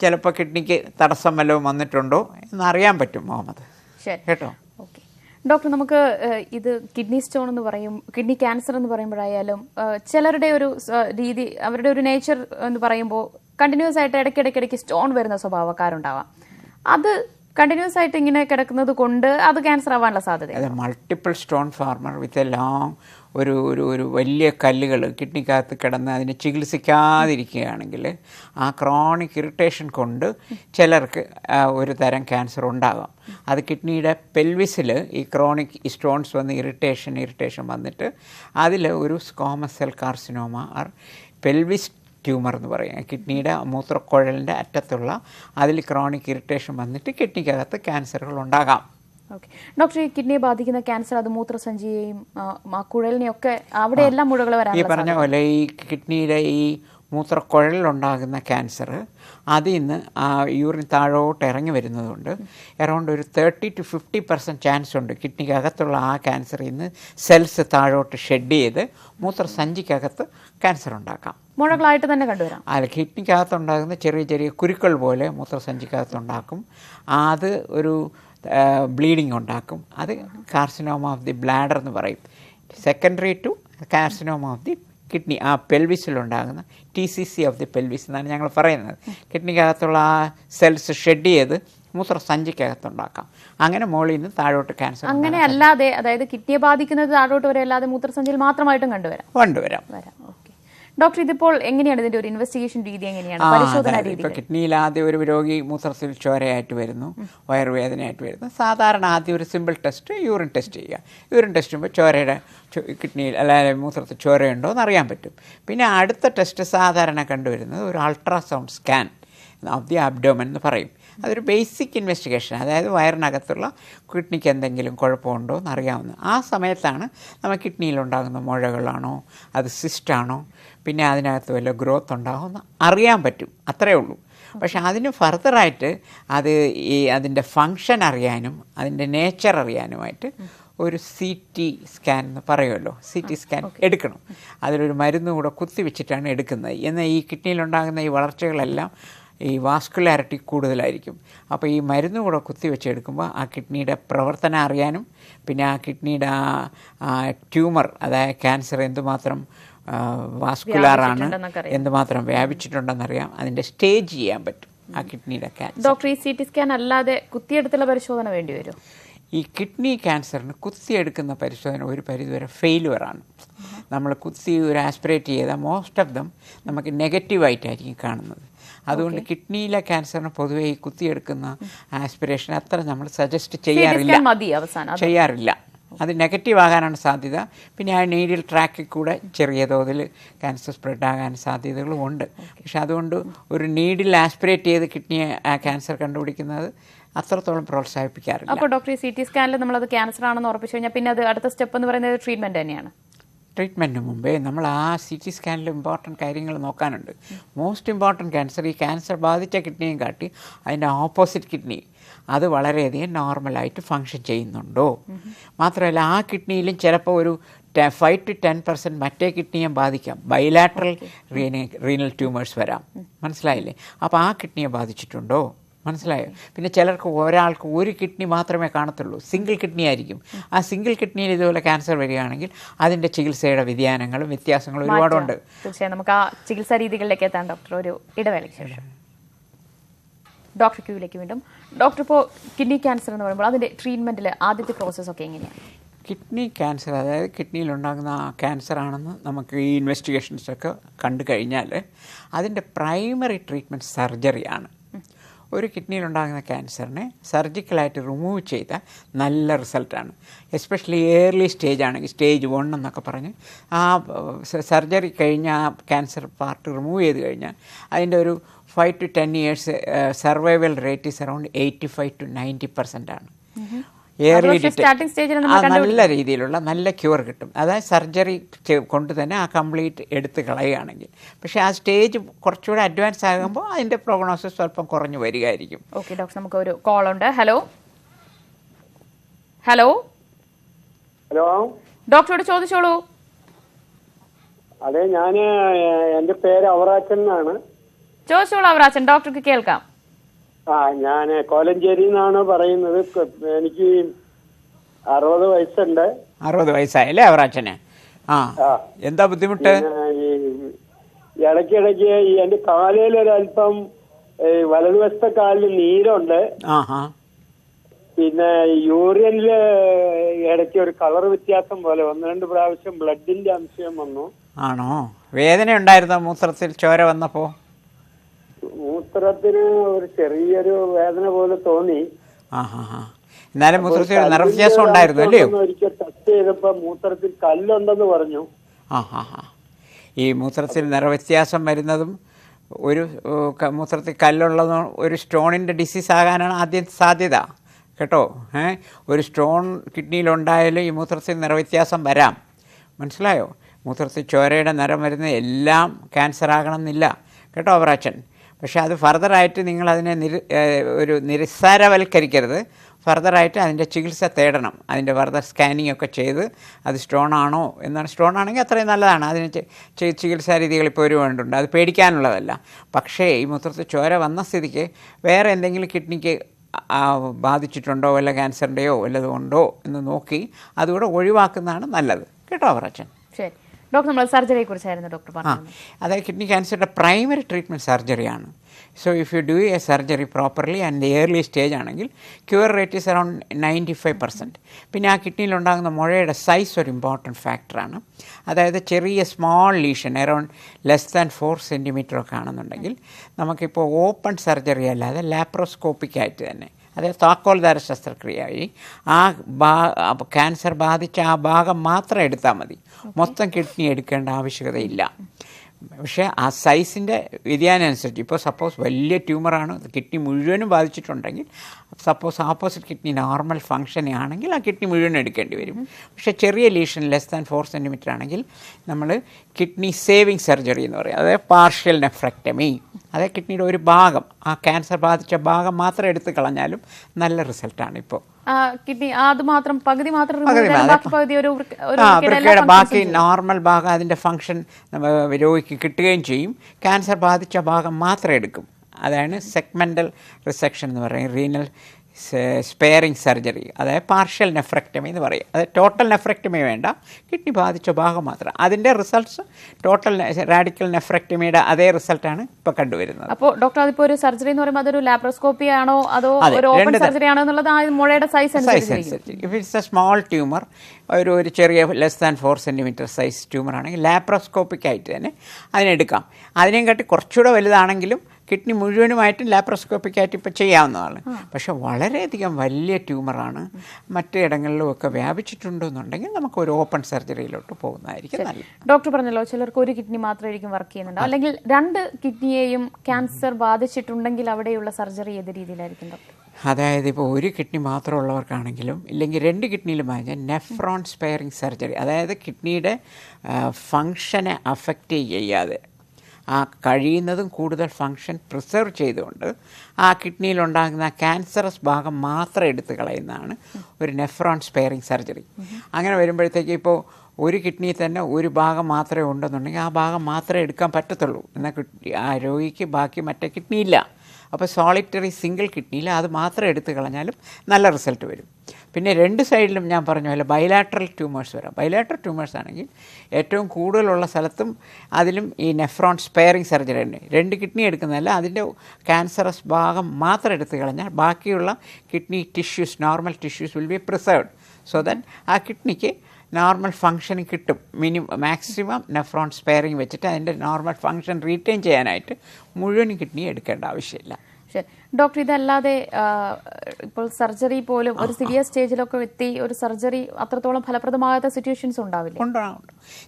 ചിലപ്പോൾ കിഡ്നിക്ക് തടസ്സം വല്ലതും വന്നിട്ടുണ്ടോ എന്നറിയാൻ പറ്റും മുഹമ്മദ്. ശരി. കേട്ടോ? ഓക്കെ. ഡോക്ടർ നമുക്ക് ഇത് കിഡ്നി സ്റ്റോൺ എന്ന് പറയും കിഡ്നി ക്യാൻസർ എന്ന് പറയുമ്പോഴായാലും ചിലരുടെ ഒരു രീതി അവരുടെ ഒരു നേച്ചർ എന്ന് പറയുമ്പോൾ കണ്ടിന്യൂസ് ആയിട്ട് ഇടയ്ക്കിടയ്ക്കിടയ്ക്ക് സ്റ്റോൺ വരുന്ന സ്വഭാവക്കാരുണ്ടാവാം. അത് കണ്ടിന്യൂസ് ആയിട്ട് ഇങ്ങനെ കിടക്കുന്നത് കൊണ്ട് അത് ക്യാൻസർ ആവാനുള്ള സാധ്യത അതെ multiple stone former with a long ഒരു ഒരു ഒരു വലിയ കല്ലുകൾ കിഡ്നിക്കകത്ത് കിടന്ന് അതിനെ ചികിത്സിക്കാതിരിക്കുകയാണെങ്കിൽ ആ ക്രോണിക് ഇറിറ്റേഷൻ കൊണ്ട് ചിലർക്ക് ഒരു തരം ക്യാൻസർ ഉണ്ടാകാം അത് കിഡ്നിയുടെ പെൽവിസിൽ ഈ ക്രോണിക് സ്റ്റോൺസ് വന്ന് ഇറിറ്റേഷൻ ഇറിറ്റേഷൻ വന്നിട്ട് അതിൽ ഒരു squamous cell carcinoma or pelvis tumour എന്ന് പറയും. കിഡ്നിയുടെ മൂത്രക്കുഴലിന്റെ അറ്റത്തുള്ള അതിൽ ക്രോണിക് ഇറിറ്റേഷൻ വന്നിട്ട് കിഡ്നിക്കകത്ത് ക്യാൻസറുകൾ ഉണ്ടാകാം. ഓക്കെ ഡോക്ടർ ഈ കിഡ്നിയെ ബാധിക്കുന്ന ക്യാൻസർ അത് മൂത്രസഞ്ചിയെയും ആ, ആ കുഴലിനെയും ഒക്കെ അവിടെ എല്ലാം മുഴകൾ ഈ പറഞ്ഞ പോലെ ഈ കിഡ്നിയുടെ ഈ മൂത്രക്കുഴലിലുണ്ടാകുന്ന ക്യാൻസർ. അതിൽ നിന്ന് ആ യൂറിൻ താഴോട്ട് ഇറങ്ങി വരുന്നതുകൊണ്ട് അറൗണ്ട് ഒരു thirty to fifty percent chance ഉണ്ട് കിഡ്നിക്ക് അകത്തുള്ള ആ ക്യാൻസറിൽ നിന്ന് സെൽസ് താഴോട്ട് ഷെഡ് ചെയ്ത് മൂത്രസഞ്ചിക്കകത്ത് ക്യാൻസർ ഉണ്ടാക്കാം. മുഴകളായിട്ട് തന്നെ കണ്ടുവരാം. അല്ല കിഡ്നിക്കകത്തുണ്ടാകുന്ന ചെറിയ ചെറിയ കുരുക്കൾ പോലെ മൂത്രസഞ്ചിക്കകത്തുണ്ടാക്കും. അത് ഒരു ബ്ലീഡിങ് ഉണ്ടാക്കും. അത് കാർസിനോമ ഓഫ് ദി ബ്ലാഡർ എന്ന് പറയും. Secondary to carcinoma of the kidney ആ പെൽവിസിലുണ്ടാകുന്ന T C C of the pelvis എന്നാണ് ഞങ്ങൾ പറയുന്നത്. കിഡ്നിക്കകത്തുള്ള ആ സെൽസ് ഷെഡ് ചെയ്ത് മൂത്രസഞ്ചിക്കകത്തുണ്ടാക്കാം. അങ്ങനെ മുകളിൽ നിന്ന് താഴോട്ട് ക്യാൻസർ അങ്ങനെ അല്ലാതെ അതായത് കിഡ്നിയെ ബാധിക്കുന്നത് താഴോട്ട് വരെ അല്ലാതെ മൂത്രസഞ്ചിയിൽ മാത്രമായിട്ടും കണ്ടുവരാം. കണ്ടുവരാം. വരാം ഓക്കെ. ഡോക്ടർ ഇതിപ്പോൾ എങ്ങനെയാണ് ഇതിന്റെ ഒരു ഇൻവെസ്റ്റിഗേഷൻ രീതി എങ്ങനെയാണ്? പരിശോധന രീതി ഇപ്പൊ കിഡ്നിയിൽ ആദ്യം ഒരു രോഗി മൂത്രത്തിൽ ചോരയായിട്ട് വരുന്നു വയറുവേദനയായിട്ട് വരുന്നു. സാധാരണ ആദ്യം ഒരു സിമ്പിൾ ടെസ്റ്റ് യൂറിൻ ടെസ്റ്റ് ചെയ്യുക. യൂറിൻ ടെസ്റ്റ് ചെയ്യുമ്പോൾ ചോരയുടെ കിഡ്നിയിൽ അല്ലെങ്കിൽ മൂത്രത്തിൽ ചോരയുണ്ടോ എന്ന് അറിയാൻ പറ്റും. പിന്നെ അടുത്ത ടെസ്റ്റ് സാധാരണ കണ്ടുവരുന്നത് ഒരു ultrasound scan of the abdomen എന്ന് പറയും. അതൊരു ബേസിക് ഇൻവെസ്റ്റിഗേഷൻ അതായത് വയറിനകത്തുള്ള കിഡ്നിക്ക് എന്തെങ്കിലും കുഴപ്പമുണ്ടോ എന്ന് അറിയാവുന്ന ആ സമയത്താണ് നമ്മൾ കിഡ്നിയിലുണ്ടാകുന്ന മുഴകളാണോ അത് സിസ്റ്റാണോ പിന്നെ അതിനകത്ത് വല്ല ഗ്രോത്ത് ഉണ്ടാകുമെന്ന് അറിയാൻ പറ്റും അത്രയേ ഉള്ളൂ. പക്ഷെ അതിന് ഫർദറായിട്ട് അത് ഈ അതിന്റെ ഫങ്ഷൻ അറിയാനും അതിന്റെ നേച്ചർ അറിയാനുമായിട്ട് ഒരു സി ടി സ്കാൻ എന്ന് പറയുമല്ലോ സി ടി സ്കാൻ എടുക്കണം. അതിലൊരു മരുന്ന് കൂടെ കുത്തിവെച്ചിട്ടാണ് എടുക്കുന്നത്. എന്നാൽ ഈ കിഡ്നിയിലുണ്ടാകുന്ന ഈ വളർച്ചകളെല്ലാം ഈ വാസ്കുലാരിറ്റി കൂടുതലായിരിക്കും. അപ്പോൾ ഈ മരുന്ന് കൂടെ കുത്തിവെച്ചെടുക്കുമ്പോൾ ആ കിഡ്നിയുടെ പ്രവർത്തനം അറിയാനും പിന്നെ ആ കിഡ്നിയുടെ ആ ട്യൂമർ അതായത് ക്യാൻസർ എന്തുമാത്രം വാസ്കുലാറാണ്. എന്തുമാത്രം വ്യാപിച്ചിട്ടുണ്ടെന്നറിയാം. അതിന്റെ സ്റ്റേജ് ചെയ്യാൻ പറ്റും ആ കിഡ്നിയുടെ ക്യാൻസർ. ഡോക്ടർ ഈ സി ടി സ്കാൻ അല്ലാതെ കുത്തിയെടുത്തുള്ള പരിശോധന വേണ്ടി വരും ഈ കിഡ്നി ക്യാൻസറിന് കുത്തിയെടുക്കുന്ന പരിശോധന ഒരു പരിധിവരെ ഫെയിലുവറാണ് നമ്മൾ കുത്തി ഒരു ആസ്പിറേറ്റ് ചെയ്താൽ മോസ്റ്റ് ഓഫ് ദം നമുക്ക് നെഗറ്റീവായിട്ടായിരിക്കും കാണുന്നത്. അതുകൊണ്ട് കിഡ്നിയിലെ ക്യാൻസറിന് പൊതുവെ ഈ കുത്തിയെടുക്കുന്ന ആസ്പിറേഷൻ അത്ര നമ്മൾ സജസ്റ്റ് ചെയ്യാറില്ല. ചെയ്യാറില്ല. അത് നെഗറ്റീവ് ആകാനാണ് സാധ്യത. പിന്നെ ആ നീഡിൽ ട്രാക്കിൽ കൂടെ ചെറിയ തോതിൽ ക്യാൻസർ സ്പ്രെഡ് ആകാൻ സാധ്യതകളും ഉണ്ട്. പക്ഷെ അതുകൊണ്ട് ഒരു നീഡിൽ ആസ്പിറേറ്റ് ചെയ്ത് കിഡ്നി ക്യാൻസർ കണ്ടുപിടിക്കുന്നത് അത്രത്തോളം പ്രോത്സാഹിപ്പിക്കാറില്ല. അപ്പോൾ ഡോക്ടർ സി ടി സ്കാനിൽ നമ്മൾ അത് ക്യാൻസർ ആണെന്ന് ഉറപ്പിച്ചു കഴിഞ്ഞാൽ പിന്നെ അത് അടുത്ത സ്റ്റെപ്പ് എന്ന് പറയുന്നത് ട്രീറ്റ്മെന്റ് തന്നെയാണ്. ട്രീറ്റ്മെന്റിന് മുമ്പേ നമ്മൾ ആ സി ടി സ്കാനിൽ ഇമ്പോർട്ടന്റ് കാര്യങ്ങൾ നോക്കാനുണ്ട്. മോസ്റ്റ് ഇമ്പോർട്ടന്റ് ക്യാൻസർ ഈ ക്യാൻസർ ബാധിച്ച കിഡ്നിയും കാട്ടി അതിന്റെ ഓപ്പോസിറ്റ് കിഡ്നി അത് വളരെയധികം നോർമലായിട്ട് ഫങ്ഷൻ ചെയ്യുന്നുണ്ടോ? മാത്രമല്ല ആ കിഡ്നിയിലും ചിലപ്പോൾ ഒരു ഫൈവ് ടു ടെൻ പെർസെന്റ് മറ്റേ കിഡ്നിയെ ബാധിക്കാം. ബൈലാട്രൽ റീനൽ ട്യൂമേഴ്സ് വരാം. മനസ്സിലായില്ലേ? അപ്പോൾ ആ കിഡ്നിയെ ബാധിച്ചിട്ടുണ്ടോ? മനസ്സിലായോ? പിന്നെ ചിലർക്ക് ഒരാൾക്ക് ഒരു കിഡ്നി മാത്രമേ കാണത്തുള്ളൂ. സിംഗിൾ കിഡ്നി ആയിരിക്കും. ആ സിംഗിൾ കിഡ്നിയിൽ ഇതുപോലെ ക്യാൻസർ വരികയാണെങ്കിൽ അതിന്റെ ചികിത്സയുടെ വ്യതിയാനങ്ങളും വ്യത്യാസങ്ങളും ഒരുപാടുണ്ട്. തീർച്ചയായും നമുക്ക് ആ ചികിത്സാ രീതികളിലേക്ക് എത്താൻ ഡോക്ടർ ഒരു ഇടവേളയ്ക്ക് ശേഷം. ഡോക്ടർ ക്യൂവിലേക്ക് വീണ്ടും. ഡോക്ടർ ഇപ്പോൾ കിഡ്നി ക്യാൻസർ എന്ന് പറയുമ്പോൾ അതിന്റെ ട്രീറ്റ്മെന്റിൽ ആദ്യത്തെ പ്രോസസ്സ് ഒക്കെ എങ്ങനെയാണ്? കിഡ്നി ക്യാൻസർ അതായത് കിഡ്നിയിലുണ്ടാകുന്ന ആ ക്യാൻസർ ആണെന്ന് നമുക്ക് ഈ ഇൻവെസ്റ്റിഗേഷൻസൊക്കെ കണ്ടു കഴിഞ്ഞാൽ അതിന്റെ പ്രൈമറി ട്രീറ്റ്മെന്റ് സർജറിയാണ്. ഒരു കിഡ്നിയിലുണ്ടാകുന്ന ക്യാൻസറിനെ സർജിക്കലായിട്ട് റിമൂവ് ചെയ്ത നല്ല റിസൾട്ടാണ്. എസ്പെഷ്യലി ഏർലി സ്റ്റേജ് ആണെങ്കിൽ സ്റ്റേജ് വൺ എന്നൊക്കെ പറഞ്ഞ് ആ സർജറി കഴിഞ്ഞ ആ ക്യാൻസർ പാർട്ട് റിമൂവ് ചെയ്ത് കഴിഞ്ഞാൽ അതിന്റെ ഒരു five to ten years survival rate is around eighty five to ninety percent ആണ് നല്ല രീതിയിലുള്ള നല്ല ക്യൂർ കിട്ടും. അതായത് സർജറി കൊണ്ട് തന്നെ ആ കംപ്ലീറ്റ് എടുത്ത് കളയുകയാണെങ്കിൽ. പക്ഷേ ആ സ്റ്റേജ് കുറച്ചുകൂടെ അഡ്വാൻസ് ആകുമ്പോൾ അതിന്റെ പ്രോഗ്നോസിസ് സ്വല്പം കുറഞ്ഞു വരികയായിരിക്കും. ഓക്കെ ഡോക്ടർ നമുക്ക് ഒരു കോൾ ഉണ്ട് ഹലോ ഹലോ ഹലോ ഡോക്ടറോട് ചോദിച്ചോളൂ. അതെ ഞാൻ എന്റെ പേര് അവറാച്ചൻ എന്നാണ്. ചോദിച്ചോളൂ അവറാച്ചൻ ഡോക്ടർക്ക് കേൾക്കാം. ആ ഞാൻ കോലഞ്ചേരി എന്നാണ് പറയുന്നത് എനിക്ക് അറുപത് വയസ്സുണ്ട്. അറുപത് വയസ്സായല്ലേ അവറാച്ചന് ആ ആ. എന്താ ബുദ്ധിമുട്ട്? ഇടയ്ക്കിടയ്ക്ക് എന്റെ കാലയിൽ ഒരല്പം വലതുവശത്തെ കാലിൽ നീരുണ്ട് പിന്നെ യൂറിയനിൽ ഇടയ്ക്ക് ഒരു കളർ വ്യത്യാസം പോലെ ഒന്ന് രണ്ട് പ്രാവശ്യം ബ്ലഡിന്റെ അംശം വന്നു. ആണോ? വേദന ഉണ്ടായിരുന്നോ മൂത്രത്തിൽ? ചോര വന്നപ്പോൾ മൂത്രത്തിന് ഒരു ചെറിയൊരു വേദന പോലെ തോന്നി. എന്നാലും മൂത്രത്തിൽ നിറവ്യത്യാസം ഉണ്ടായിരുന്നു അല്ലേ ഒരിക്കൽ ടെസ്റ്റ് ചെയ്തപ്പോ മൂത്രത്തിൽ കല്ലുണ്ടെന്ന് പറഞ്ഞു. ആ ഹാ ഹാ ഈ മൂത്രത്തിൽ നിറവ്യത്യാസം വരുന്നതും ഒരു മൂത്രത്തിൽ കല്ലുള്ളതും ഒരു സ്റ്റോണിന്റെ ഡിസീസ് ആകാനാണ് ആദ്യം സാധ്യത. കേട്ടോ? ഏ? ഒരു സ്റ്റോൺ കിഡ്നിയിലുണ്ടായാലും ഈ മൂത്രത്തിൽ നിറവ്യത്യാസം വരാം. മനസ്സിലായോ? മൂത്രത്തിൽ ചോരയുടെ നിറം വരുന്ന എല്ലാം ക്യാൻസർ ആകണമെന്നില്ല. കേട്ടോ അവറാച്ചൻ പക്ഷേ അത് ഫർദറായിട്ട് നിങ്ങളതിനെ നിര് ഒരു നിസ്സാരവൽക്കരിക്കരുത്. ഫർദറായിട്ട് അതിന്റെ ചികിത്സ തേടണം. അതിന്റെ ഫർദർ സ്കാനിങ് ഒക്കെ ചെയ്ത് അത് സ്റ്റോൺ ആണോ എന്നാണ്. സ്റ്റോൺ ആണെങ്കിൽ അത്രയും നല്ലതാണ്. അതിന് ചികിത്സാ രീതികൾ ഇപ്പോൾ ഒരു വേണ്ടുണ്ട് അത് പേടിക്കാനുള്ളതല്ല. പക്ഷേ ഈ മൂത്രത്തിൽ ചോര വന്ന സ്ഥിതിക്ക് വേറെ എന്തെങ്കിലും കിഡ്നിക്ക് ബാധിച്ചിട്ടുണ്ടോ? വല്ല ക്യാൻസറിന്റെയോ വല്ലതും ഉണ്ടോ എന്ന് നോക്കി അതുകൂടെ ഒഴിവാക്കുന്നതാണ് നല്ലത്. കേട്ടോ ശരി ഡോക്ടർ നമ്മൾ സർജറിയെ കുറിച്ചായിരുന്നു ഡോക്ടർ പറഞ്ഞത്. അതായത് കിഡ്നി ക്യാൻസറുടെ primary treatment സർജറിയാണ്. So if you do a surgery properly and early stage ആണെങ്കിൽ cure rate is around ninety five percent പിന്നെ ആ കിഡ്നിയിലുണ്ടാകുന്ന മുഴയുടെ സൈസ് ഒരു ഇമ്പോർട്ടന്റ് ഫാക്ടറാണ് അതായത് ചെറിയ small lesion around less than four centimetre ഒക്കെ ആണെന്നുണ്ടെങ്കിൽ നമുക്കിപ്പോൾ ഓപ്പൺ സർജറി അല്ലാതെ ലാപ്രോസ്കോപ്പിക്കായിട്ട് തന്നെ അതായത് താക്കോൽദാര ശസ്ത്രക്രിയ വഴി ആ ബാ ക്യാൻസർ ബാധിച്ച ആ ഭാഗം മാത്രം എടുത്താൽ മതി. മൊത്തം കിഡ്നി എടുക്കേണ്ട ആവശ്യകതയില്ല. പക്ഷേ ആ സൈസിന്റെ വ്യതിയാനം അനുസരിച്ച് ഇപ്പോൾ സപ്പോസ് വലിയ ട്യൂമറാണ് കിഡ്നി മുഴുവനും ബാധിച്ചിട്ടുണ്ടെങ്കിൽ suppose opposite kidney normal function ആണെങ്കിൽ ആ കിഡ്നി മുഴുവൻ എടുക്കേണ്ടി വരും. പക്ഷേ ചെറിയ lesion less than four centimetre ആണെങ്കിൽ നമ്മൾ കിഡ്നി സേവിങ് സർജറി എന്ന് പറയും. അതായത് പാർഷ്യൽ നെഫ്രക്ടമി. അതായത് കിഡ്നിയുടെ ഒരു ഭാഗം ആ ക്യാൻസർ ബാധിച്ച ഭാഗം മാത്രം എടുത്തു കളഞ്ഞാലും നല്ല റിസൾട്ടാണ് ഇപ്പോൾ. കിഡ്നി അത് മാത്രം പകുതി മാത്രം വൃക്കയുടെ ബാക്കി നോർമൽ ഭാഗം അതിന്റെ ഫങ്ഷൻ രോഗിക്ക് കിട്ടുകയും ചെയ്യും. ക്യാൻസർ ബാധിച്ച ഭാഗം മാത്രം എടുക്കും. അതാണ് സെഗ്മെന്റൽ റിസെക്ഷൻ എന്ന് പറയുന്നത്. റീനൽ സ്പെയറിങ് സർജറി അതായത് പാർഷ്യൽ നെഫ്രക്ടമി എന്ന് പറയും. അതായത് ടോട്ടൽ നെഫ്രക്ടമി വേണ്ട. കിഡ്നി ബാധിച്ച ഭാഗം മാത്രം. അതിന്റെ റിസൾട്ട്സ് ടോട്ടൽ റാഡിക്കൽ നെഫ്രക്ടമിയുടെ അതേ റിസൾട്ടാണ് ഇപ്പോൾ കണ്ടുവരുന്നത്. അപ്പോൾ ഡോക്ടർ അതിപ്പോൾ ഒരു സർജറി എന്ന് പറയുമ്പോൾ അതൊരു ലാപ്രോസ്കോപ്പി ആണോ? അതോ ഒരു ഓപ്പൺ സർജറി ആണോ എന്നുള്ളത് ആ മുഴയുടെ സൈസ് അനുസരിച്ച് if it's a small tumour ഒരു ഒരു ചെറിയ less than four centimetre size tumour ആണെങ്കിൽ ലാപ്രോസ്കോപ്പിക്കായിട്ട് തന്നെ അതിനെടുക്കാം. അതിനെയും കാട്ടി കുറച്ചുകൂടെ വലുതാണെങ്കിലും കിഡ്നി മുഴുവനുമായിട്ടും ലാപ്രോസ്കോപ്പിക്കായിട്ട് ഇപ്പോൾ ചെയ്യാവുന്നതാണ്. പക്ഷേ വളരെയധികം വലിയ ട്യൂമറാണ്. മറ്റു ഇടങ്ങളിലും ഒക്കെ വ്യാപിച്ചിട്ടുണ്ടെന്നുണ്ടെങ്കിൽ നമുക്ക് ഒരു ഓപ്പൺ സർജറിയിലോട്ട് പോകുന്നതായിരിക്കും നല്ലത്. ഡോക്ടർ പറഞ്ഞല്ലോ ചിലർക്ക് ഒരു കിഡ്നി മാത്രമായിരിക്കും വർക്ക് ചെയ്യുന്നുണ്ട്. അല്ലെങ്കിൽ രണ്ട് കിഡ്നിയെയും ക്യാൻസർ ബാധിച്ചിട്ടുണ്ടെങ്കിൽ അവിടെയുള്ള സർജറി ഏത് രീതിയിലായിരിക്കും ഡോക്ടർ? അതായത് ഇപ്പോൾ ഒരു കിഡ്നി മാത്രമുള്ളവർക്കാണെങ്കിലും ഇല്ലെങ്കിൽ രണ്ട് കിഡ്നിയിലും വാങ്ങിച്ചാൽ നെഫ്രോൺ സ്പെയറിങ് സർജറി അതായത് കിഡ്നിയുടെ ഫങ്ഷനെ അഫക്റ്റ് ചെയ്യാതെ ആ കഴിയുന്നതും കൂടുതൽ ഫങ്ഷൻ പ്രിസർവ് ചെയ്തുകൊണ്ട് ആ കിഡ്നിയിലുണ്ടാകുന്ന ക്യാൻസറസ് ഭാഗം മാത്രം എടുത്തു കളയുന്നതാണ് ഒരു നെഫ്രോൺ സ്പെയറിങ് സർജറി അങ്ങനെ വരുമ്പോഴത്തേക്ക് ഇപ്പോൾ ഒരു കിഡ്നിയിൽ തന്നെ ഒരു ഭാഗം മാത്രമേ ഉണ്ടെന്നുണ്ടെങ്കിൽ ആ ഭാഗം മാത്രമേ എടുക്കാൻ പറ്റത്തുള്ളൂ. എന്നാൽ കിഡ്നി ആ രോഗിക്ക് ബാക്കി മറ്റേ കിഡ്നിയില്ല. അപ്പോൾ സോളിറ്ററി സിംഗിൾ കിഡ്നിയിൽ അത് മാത്രം എടുത്തു കളഞ്ഞാലും നല്ല റിസൾട്ട് വരും. പിന്നെ രണ്ട് സൈഡിലും ഞാൻ പറഞ്ഞ പോലെ ബൈലാട്രൽ ട്യൂമേഴ്സ് വരാം. ബൈലാട്രൽ ട്യൂമേഴ്സ് ആണെങ്കിൽ ഏറ്റവും കൂടുതലുള്ള സ്ഥലത്തും അതിലും ഈ നെഫ്രോൺ സ്പെയറിങ് സർജറി ഉണ്ട്. രണ്ട് കിഡ്നി എടുക്കുന്നതല്ല അതിന്റെ ക്യാൻസറസ് ഭാഗം മാത്രം എടുത്തു കളഞ്ഞാൽ ബാക്കിയുള്ള kidney tissues normal tissues will be preserved so then ആ കിഡ്നിക്ക് നോർമൽ ഫങ്ഷൻ കിട്ടും. മിനിമം മാക്സിമം നെഫ്രോൺ സ്പെയറിങ് വെച്ചിട്ട് അതിന്റെ നോർമൽ ഫങ്ഷൻ റീറ്റെയിൻ ചെയ്യാനായിട്ട് മുഴുവൻ കിഡ്നി എടുക്കേണ്ട ആവശ്യമില്ല. ഡോക്ടർ ഇതല്ലാതെ ഇപ്പോൾ സർജറി പോലും ഒരു സിവിയർ സ്റ്റേജിലൊക്കെ എത്തി ഒരു സർജറി അത്രത്തോളം ഫലപ്രദമാകാത്ത സിറ്റുവേഷൻസ് ഉണ്ടാവില്ല? ഉണ്ടാകും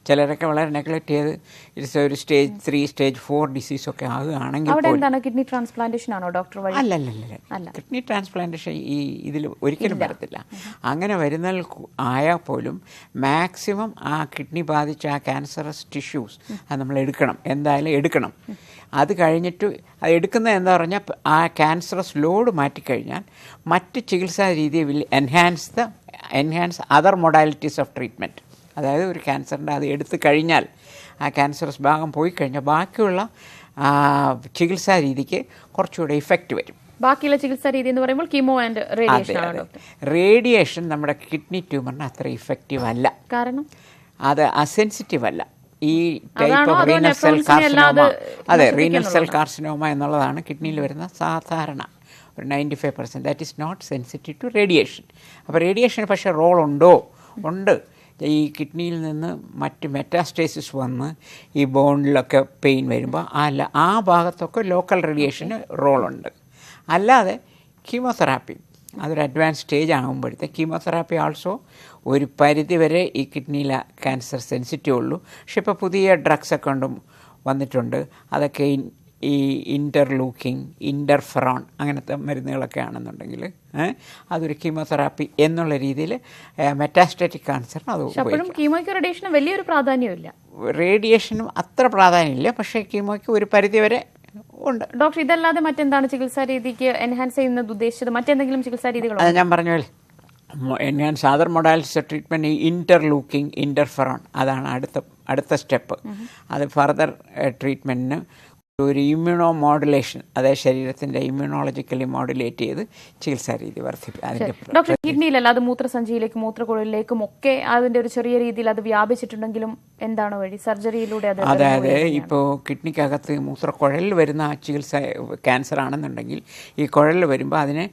ചിലരൊക്കെ വളരെ നെഗ്ലക്ട് ചെയ്ത് ഇറ്റ്സ് ഒരു stage three stage four disease ഒക്കെ ആകുകയാണെങ്കിൽ അവിടെ എന്താണ് കിഡ്നി ട്രാൻസ്പ്ലാന്റേഷൻ ആണോ ഡോക്ടർ വഴി? അല്ല. കിഡ്നി ട്രാൻസ്പ്ലാന്റേഷൻ ഈ ഇതിൽ ഒരിക്കലും വരത്തില്ല. അങ്ങനെ വരുന്ന ആയാൽ പോലും മാക്സിമം ആ കിഡ്നി ബാധിച്ച ആ ക്യാൻസറസ് ടിഷ്യൂസ് അത് നമ്മൾ എടുക്കണം. എന്തായാലും എടുക്കണം. അത് കഴിഞ്ഞിട്ട് അത് എടുക്കുന്നത് എന്താ പറഞ്ഞാൽ ആ ക്യാൻസറസ് ലോഡ് മാറ്റിക്കഴിഞ്ഞാൽ മറ്റ് ചികിത്സാ രീതി will enhance the enhance other modalities of treatment അതായത് ഒരു ക്യാൻസറിന്റെ അത് എടുത്തു കഴിഞ്ഞാൽ ആ ക്യാൻസറസ് ഭാഗം പോയി കഴിഞ്ഞാൽ ബാക്കിയുള്ള ചികിത്സാ രീതിക്ക് കുറച്ചുകൂടെ ഇഫക്റ്റ് വരും. ബാക്കിയുള്ള ചികിത്സാ രീതി എന്ന് പറയുമ്പോൾ കീമോ ആൻഡ് റേഡിയേഷൻ റേഡിയേഷൻ നമ്മുടെ കിഡ്നി ട്യൂമറിന് അത്ര ഇഫക്റ്റീവ് അല്ല. കാരണം? അത് അസെൻസിറ്റീവ് അല്ല. ഈ type of renal cell carcinoma അതെ റീനൽ സെൽ കാർസിനോമ എന്നുള്ളതാണ് കിഡ്നിയിൽ വരുന്ന സാധാരണ ഒരു ninety five percent that is not sensitive to radiation അപ്പോൾ റേഡിയേഷൻ പക്ഷേ റോൾ ഉണ്ടോ? ഉണ്ട്. ഈ കിഡ്നിയിൽ നിന്ന് മറ്റ് മെറ്റാസ്റ്റേസിസ് വന്ന് ഈ ബോണിലൊക്കെ പെയിൻ വരുമ്പോൾ അല്ല ആ ഭാഗത്തൊക്കെ ലോക്കൽ റേഡിയേഷന് റോളുണ്ട് അല്ലാതെ കീമോതെറാപ്പി അതൊരു അഡ്വാൻസ് സ്റ്റേജ് ആകുമ്പോഴത്തെ കീമോതെറാപ്പി ആൾസോ ഒരു പരിധി വരെ ഈ കിഡ്നിയിലെ ക്യാൻസർ സെൻസിറ്റീവ് ഉള്ളൂ. പക്ഷെ ഇപ്പോൾ പുതിയ ഡ്രഗ്സ് ഒക്കെ ഉണ്ടും വന്നിട്ടുണ്ട്. അതൊക്കെ ഈ ഇന്റർലൂക്കിംഗ് ഇന്റർഫെറോൺ അങ്ങനത്തെ മരുന്നുകളൊക്കെ ആണെന്നുണ്ടെങ്കിൽ അതൊരു കീമോതെറാപ്പി എന്നുള്ള രീതിയിൽ മെറ്റാസ്റ്റാറ്റിക് ക്യാൻസറിന് അത് പക്ഷെ അപ്പോഴും ഉപയോഗിക്കാം. കീമോയ്ക്ക് റേഡിയേഷന് വലിയൊരു പ്രാധാന്യമില്ല റേഡിയേഷനും അത്ര പ്രാധാന്യമില്ല. പക്ഷേ കീമോയ്ക്ക് ഒരു പരിധി വരെ ഉണ്ട്. ഡോക്ടർ ഇതല്ലാതെ മറ്റെന്താണ് ചികിത്സാ രീതിക്ക് എൻഹാൻസ് ചെയ്യുന്നത് ഉദ്ദേശിച്ചത്? മറ്റെന്തെങ്കിലും ചികിത്സാ രീതികളോ? അത് ഞാൻ പറഞ്ഞു എൻഹാൻസ് അതർ ഞാൻ സാദർ മൊഡാലിറ്റി ട്രീറ്റ്മെന്റ് ഇന്റർലൂക്കിംഗ് ഇന്റർഫെറോൺ അതാണ് അടുത്ത അടുത്ത സ്റ്റെപ്പ്. അത് ഫർദർ ട്രീറ്റ്മെന്റിന് ഒരു ഇമ്മ്യൂണോ മോഡുലേഷൻ അതായത് ശരീരത്തിന്റെ ഇമ്മ്യൂണോളജിക്കലി മോഡുലേറ്റ് ചെയ്ത് ചികിത്സാ രീതി വർദ്ധിപ്പിക്കും അതിന്റെ കിഡ്നിയിലല്ല അത് മൂത്രസഞ്ചിയിലേക്കും മൂത്രക്കുഴലിലേക്കും ഒക്കെ അതിന്റെ ഒരു ചെറിയ രീതിയിൽ അത് വ്യാപിച്ചിട്ടുണ്ടെങ്കിലും എന്താണ് വഴി? സർജറിയിലൂടെ അത് അതായത്. ഇപ്പോൾ കിഡ്നിക്കകത്ത് മൂത്രക്കുഴലിൽ വരുന്ന ചികിത്സ ക്യാൻസർ ആണെന്നുണ്ടെങ്കിൽ ഈ കുഴലിൽ വരുമ്പോൾ അതിനെ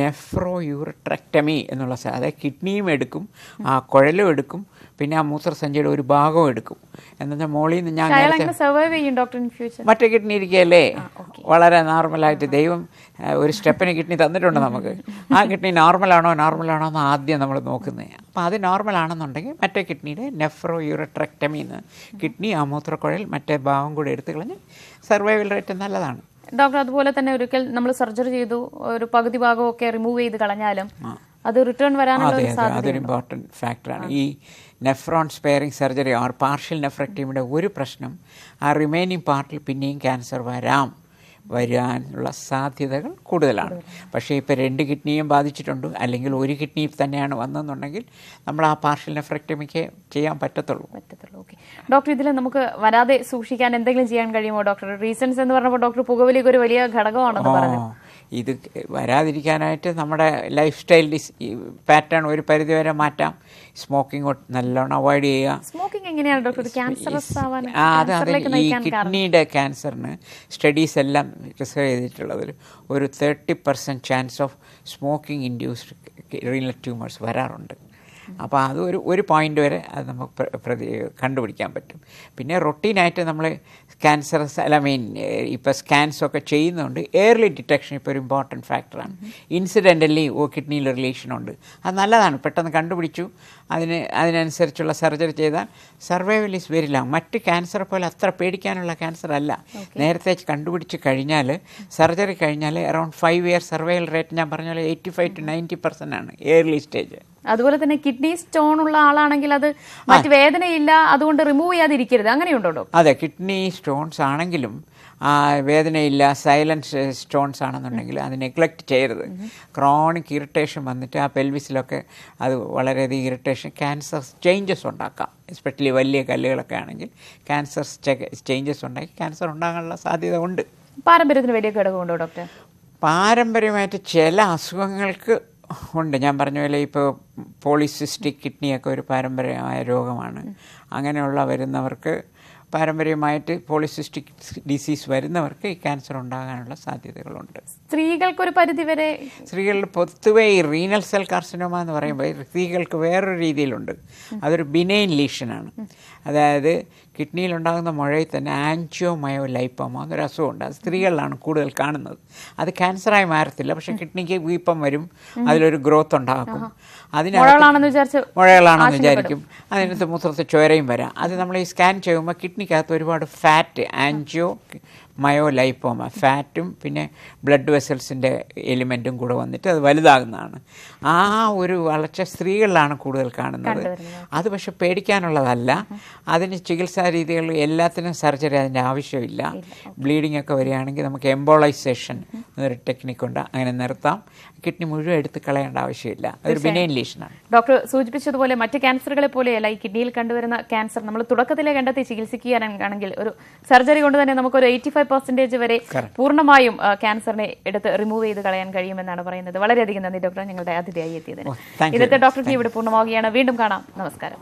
നെഫ്രോ യൂറട്രക്ടമി എന്നുള്ള അതായത് കിഡ്നിയും എടുക്കും ആ കുഴലും എടുക്കും പിന്നെ ആ മൂത്രസഞ്ചിയുടെ ഒരു ഭാഗവും എടുക്കും. എന്നുവെച്ചാൽ മോളിൽ നിന്ന് ഞാൻ പക്ഷെ അയാൾ നേരത്തെ അങ്ങനെ സർവൈവ് ചെയ്യും ഡോക്ടർ ഇൻ ഫ്യൂച്ചർ മറ്റേ കിഡ്നി ഇരിക്കുകയല്ലേ? വളരെ നോർമലായിട്ട് ദൈവം ഒരു സ്റ്റെപ്പിന് കിഡ്നി തന്നിട്ടുണ്ട് നമുക്ക്. ആ കിഡ്നി നോർമലാണോ നോർമലാണോ എന്ന് ആദ്യം നമ്മൾ നോക്കുന്നത് അപ്പോൾ അത് നോർമലാണെന്നുണ്ടെങ്കിൽ മറ്റേ കിഡ്നിയുടെ നെഫ്രോ യൂറട്രക്ടമി എന്ന് കിഡ്നി ആ മൂത്രക്കുഴൽ മറ്റേ ഭാവം കൂടി എടുത്തു കളഞ്ഞ് സർവൈവൽ റേറ്റ് നല്ലതാണ്. ഡോക്ടർ അതുപോലെ തന്നെ ഒരിക്കൽ നമ്മൾ സർജറി ചെയ്തു ഒരു പകുതി ഭാഗമൊക്കെ റിമൂവ് ചെയ്ത് കളഞ്ഞാലും അത് റിട്ടേൺ വരാനുള്ള അതൊരു ഇമ്പോർട്ടന്റ് ഫാക്ടറാണ് ഈ nephron sparing surgery or partial നെഫ്രക്ടീമിയുടെ ഒരു പ്രശ്നം ആ റിമൈനിങ് പാർട്ടിൽ പിന്നെയും ക്യാൻസർ വരാം. വരാനുള്ള സാധ്യതകൾ കൂടുതലാണ്. പക്ഷേ ഇപ്പോൾ രണ്ട് കിഡ്നിയും ബാധിച്ചിട്ടുണ്ട്. അല്ലെങ്കിൽ ഒരു കിഡ്നി തന്നെയാണ് വന്നതെന്നുണ്ടെങ്കിൽ നമ്മൾ ആ പാർഷ്യൽ നെഫ്രക്ടമിക്ക് ചെയ്യാൻ പറ്റത്തുള്ളൂ. പറ്റത്തുള്ളൂ. ഓക്കെ. ഡോക്ടർ ഇതിൽ നമുക്ക് വരാതെ സൂക്ഷിക്കാൻ എന്തെങ്കിലും ചെയ്യാൻ കഴിയുമോ ഡോക്ടർ? റീസൺസ് എന്ന് പറഞ്ഞപ്പോൾ ഡോക്ടർ പുകവലിക്ക് ഒരു വലിയ ഘടകമാണെന്ന് പറഞ്ഞു. ഇത് വരാതിരിക്കാനായിട്ട് നമ്മുടെ ലൈഫ് സ്റ്റൈൽ ഡിസ് പാറ്റേൺ ഒരു പരിധിവരെ മാറ്റാം. സ്മോക്കിംഗ് നല്ലോണം അവോയ്ഡ് ചെയ്യുക. സ്മോക്കിംഗ് എങ്ങനെയാണ് ഡോക്ടർ ക്യാൻസർ ക്യാൻസറസ് ആവാൻ അത് ഈ കിഡ്നിയുടെ ക്യാൻസറിന് സ്റ്റഡീസ് എല്ലാം റിസർവ് ചെയ്തിട്ടുള്ളത് ഒരു thirty percent chance of smoking induced renal tumours വരാറുണ്ട്. അപ്പോൾ അത് ഒരു ഒരു പോയിന്റ് വരെ അത് നമുക്ക് പ്രതി കണ്ടുപിടിക്കാൻ പറ്റും. പിന്നെ റൊട്ടീനായിട്ട് നമ്മൾ ക്യാൻസർ അല്ല മീൻ ഇപ്പോൾ സ്കാൻസ് ഒക്കെ ചെയ്യുന്നുണ്ട്. എയർലി ഡിറ്റക്ഷൻ ഇപ്പോൾ ഒരു ഇമ്പോർട്ടന്റ് ഫാക്ടറാണ് ഇൻസിഡന്റലി ഓ കിഡ്നിയിൽ റിലേഷൻ ഉണ്ട്. അത് നല്ലതാണ്. പെട്ടെന്ന് കണ്ടുപിടിച്ചു. അതിന് അതിനനുസരിച്ചുള്ള സർജറി ചെയ്താൽ സർവൈവൽ ഈസ് വെരി ലോങ് മറ്റ് ക്യാൻസർ പോലെ അത്ര പേടിക്കാനുള്ള ക്യാൻസർ അല്ല. നേരത്തെ കണ്ടുപിടിച്ച് കഴിഞ്ഞാൽ സർജറി കഴിഞ്ഞാൽ around five year survival rate ഞാൻ പറഞ്ഞ പോലെ eighty five to ninety percent ആണ്. എയർലി സ്റ്റേജ് അതുപോലെ തന്നെ കിഡ്നി സ്റ്റോൺ ഉള്ള ആളാണെങ്കിൽ അത് മറ്റ് വേദനയില്ല അതുകൊണ്ട് റിമൂവ് ചെയ്യാതിരിക്കരുത്. അങ്ങനെയുണ്ടോ ഡോക്ടർ? അതെ കിഡ്നി സ്റ്റോൺസ് ആണെങ്കിലും ആ, വേദനയില്ല സൈലൻസ് സ്റ്റോൺസ് ആണെന്നുണ്ടെങ്കിൽ അത് നെഗ്ലക്റ്റ് ചെയ്യരുത്. ക്രോണിക് ഇറിറ്റേഷൻ വന്നിട്ട് ആ പെൽവിസിലൊക്കെ അത് വളരെയധികം ഇറിറ്റേഷൻ ക്യാൻസർ ചേഞ്ചസ് ഉണ്ടാക്കാം. എസ്പെഷ്യലി വലിയ കല്ലുകളൊക്കെ ആണെങ്കിൽ ക്യാൻസർ ചേഞ്ചസ് ഉണ്ടാക്കി ക്യാൻസർ ഉണ്ടാകാനുള്ള സാധ്യത ഉണ്ട്. പാരമ്പര്യത്തിന് വലിയ ഘടകമുണ്ടോ ഡോക്ടർ? പാരമ്പര്യമായിട്ട് ചില അസുഖങ്ങൾക്ക് ഉണ്ട്. ഞാൻ പറഞ്ഞ പോലെ ഇപ്പോൾ പോളിസിസ്റ്റിക് കിഡ്നിയൊക്കെ ഒരു പാരമ്പര്യമായ രോഗമാണ്. അങ്ങനെയുള്ള വരുന്നവർക്ക് പാരമ്പര്യമായിട്ട് പോളിസിസ്റ്റിക് ഡിസീസ് വരുന്നവർക്ക് ഈ ക്യാൻസർ ഉണ്ടാകാനുള്ള സാധ്യതകളുണ്ട്. സ്ത്രീകൾക്കൊരു പരിധി വരെ സ്ത്രീകളിൽ പൊതുവെ ഈ റീനൽ സെൽ കാർസിനോമ എന്ന് പറയുമ്പോൾ സ്ത്രീകൾക്ക് വേറൊരു രീതിയിലുണ്ട്. അതൊരു ബിനൈൻ ലീഷനാണ് അതായത് കിഡ്നിയിൽ ഉണ്ടാകുന്ന മുഴയിൽ തന്നെ ആൻജിയോമയോ ലൈപ്പമോ എന്നൊരു അസുഖമുണ്ട്. അത് സ്ത്രീകളിലാണ് കൂടുതൽ കാണുന്നത്. അത് ക്യാൻസറായി മാറത്തില്ല. പക്ഷെ കിഡ്നിക്ക് വീപ്പം വരും. അതിലൊരു ഗ്രോത്ത് ഉണ്ടാക്കും മുഴകളാണെന്ന് മുഴകളാണെന്ന് വിചാരിക്കും. അതിനകത്ത് മൂത്രത്തിൽ ചോരയും വരാം. അത് നമ്മൾ ഈ സ്കാൻ ചെയ്യുമ്പോൾ കിഡ്നിക്കകത്ത് ഒരുപാട് ഫാറ്റ് ആൻജിയോ മയോലൈപ്പോമ ഫാറ്റും പിന്നെ ബ്ലഡ് വെസൽസിന്റെ എലിമെന്റും കൂടെ വന്നിട്ട് അത് വലുതാകുന്നതാണ്. ആ ഒരു വളർച്ച സ്ത്രീകളിലാണ് കൂടുതൽ കാണുന്നത്. അത് പക്ഷെ പേടിക്കാനുള്ളതല്ല. അതിന് ചികിത്സാ രീതികൾ എല്ലാത്തിനും സർജറി അതിന്റെ ആവശ്യമില്ല. ബ്ലീഡിംഗ് ഒക്കെ വരികയാണെങ്കിൽ നമുക്ക് എംബോളൈസേഷൻ എന്നൊരു ടെക്നിക്കുണ്ട് അങ്ങനെ നിർത്താം. കിഡ്നി മുഴുവൻ എടുത്ത് കളയേണ്ട ആവശ്യമില്ല. അതൊരു ബിനൈൻ ലീഷനാണ് ഡോക്ടർ സൂചിപ്പിച്ചതുപോലെ മറ്റ് ക്യാൻസറുകളെ പോലെയല്ല ഈ കിഡ്നിയിൽ കണ്ടുവരുന്ന ക്യാൻസർ നമ്മൾ തുടക്കത്തിലെ കണ്ടെത്തി ചികിത്സിക്കുകയാണെങ്കിൽ ഒരു സർജറി കൊണ്ട് തന്നെ നമുക്ക് ഒരു എയ്റ്റി ഫൈവ് പെർസെന്റേജ് വരെ പൂർണമായും ക്യാൻസറിനെ എടുത്ത് റിമൂവ് ചെയ്ത് കളയാൻ കഴിയുമെന്നാണ് പറയുന്നത്. വളരെയധികം നന്ദി ഡോക്ടർ ഞങ്ങളുടെ അതിഥിയായി എത്തിയതിന്. Oh. ഇന്നത്തെ ഡോക്ടർ ഇവിടെ പൂർണമാവുകയാണ്. വീണ്ടും കാണാം. നമസ്കാരം.